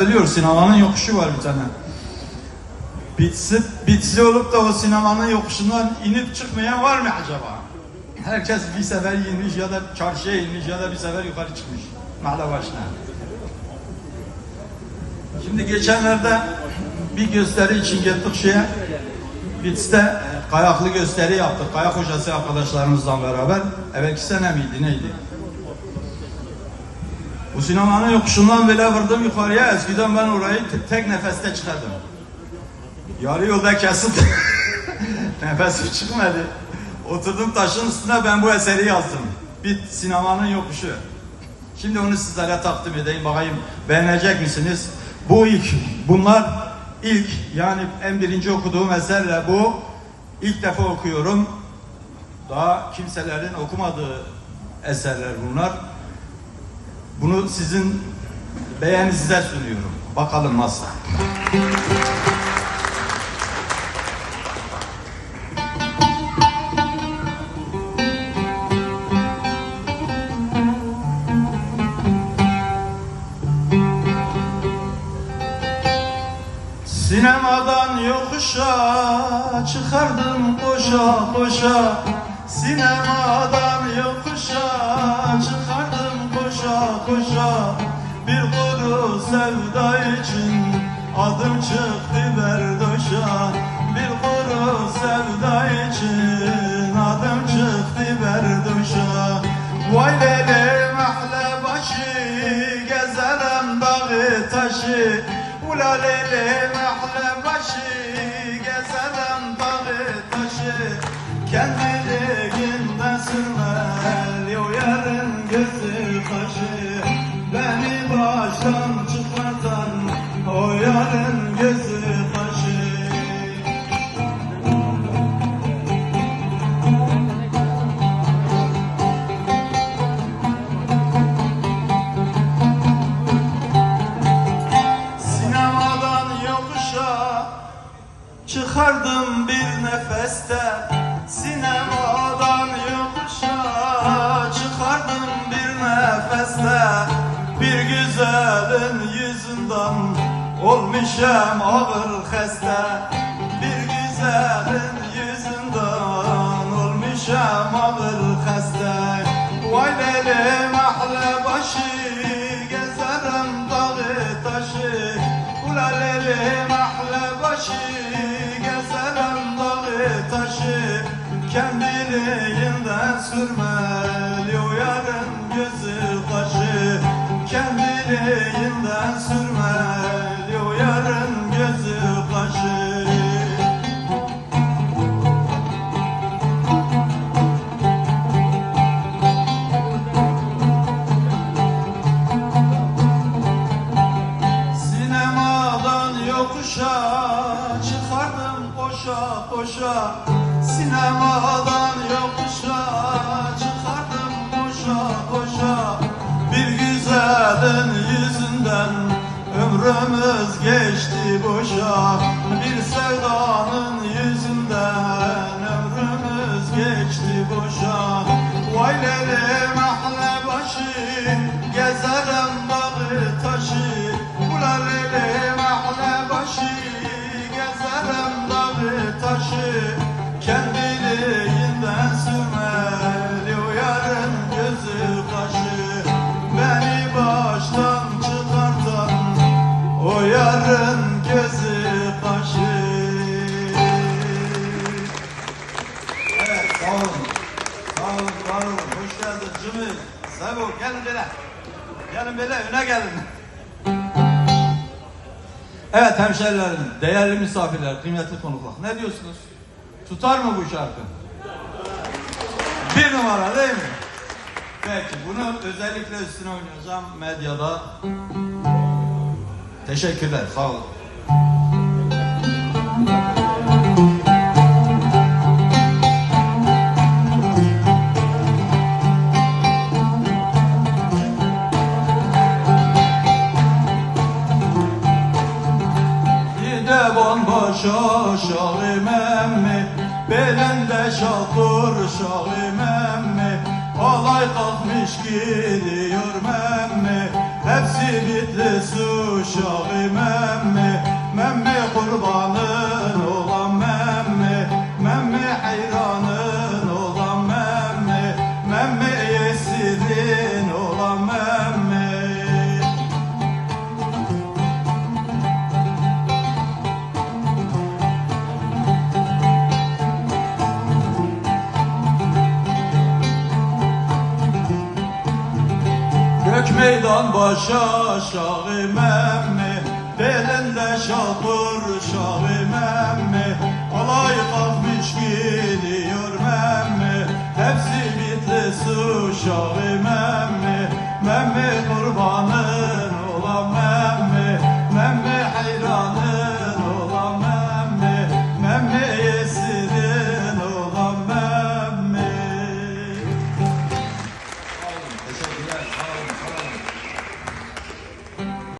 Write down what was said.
biliyor sinemanın yokuşu var bir tane. Bitsi, bitsi olup da o sinemanın yokuşundan inip çıkmayan var mı acaba? Herkes bir sefer inmiş ya da çarşıya inmiş ya da bir sefer yukarı çıkmış. Mahalle başına. Şimdi geçenlerde bir gösteri için gittik şeye. Bitlis'te e, kayaklı gösteri yaptık. Kayak hocası arkadaşlarımızla beraber. Evet sene miydi neydi? Bu sinemanın yokuşundan bile vurdum yukarıya. Eskiden ben orayı te- tek nefeste çıkardım. Yarı yolda kesip nefesim çıkmadı. Oturdum taşın üstüne ben bu eseri yazdım. Bit sinemanın yokuşu. Şimdi onu sizlere takdim edeyim bakayım beğenecek misiniz? Bu ilk, bunlar ilk yani en birinci okuduğum eserle bu ilk defa okuyorum. Daha kimselerin okumadığı eserler bunlar. Bunu sizin beğeninize sunuyorum. Bakalım nasıl. Sinemadan yokuşa çıkardım koşa koşa Sinemadan çıkardım koşa Bir kuru sevda için adım çıktı berdoşa. Bir kuru sevda için adım çıktı berdoşa. Vay lele mahle başı gezerim dağı taşı. Ula mahle başı Sinemadan yokuşa çıkardım bir nefeste Sinemadan yokuşa çıkardım bir nefeste Bir güzelin yüzünden olmuşam ağır heste Bir güzelin yüzünden olmuşam ağır heste. Vay lele mahle başı gezerim dağı taşı. Ula lele mahle başı gezerim dağı taşı. Kendiliğinden sürmeli geçti boşa Hoş geldin Cemil. Sebo gelin böyle. Gelin böyle öne gelin. Evet hemşerilerim, değerli misafirler, kıymetli konuklar. Ne diyorsunuz? Tutar mı bu şarkı? Bir numara değil mi? Peki bunu özellikle üstüne oynayacağım medyada. Teşekkürler, sağ olun. Şahım emmi Belinde şakur şahım emmi Alay kalkmış gidiyor memmi Hepsi bitti su uşağı memmi Memmi kurbanın Gök meydan başa şağı memmi Belinde şapır şağı memmi Alay kalkmış gidiyor memmi Hepsi bitli su şağı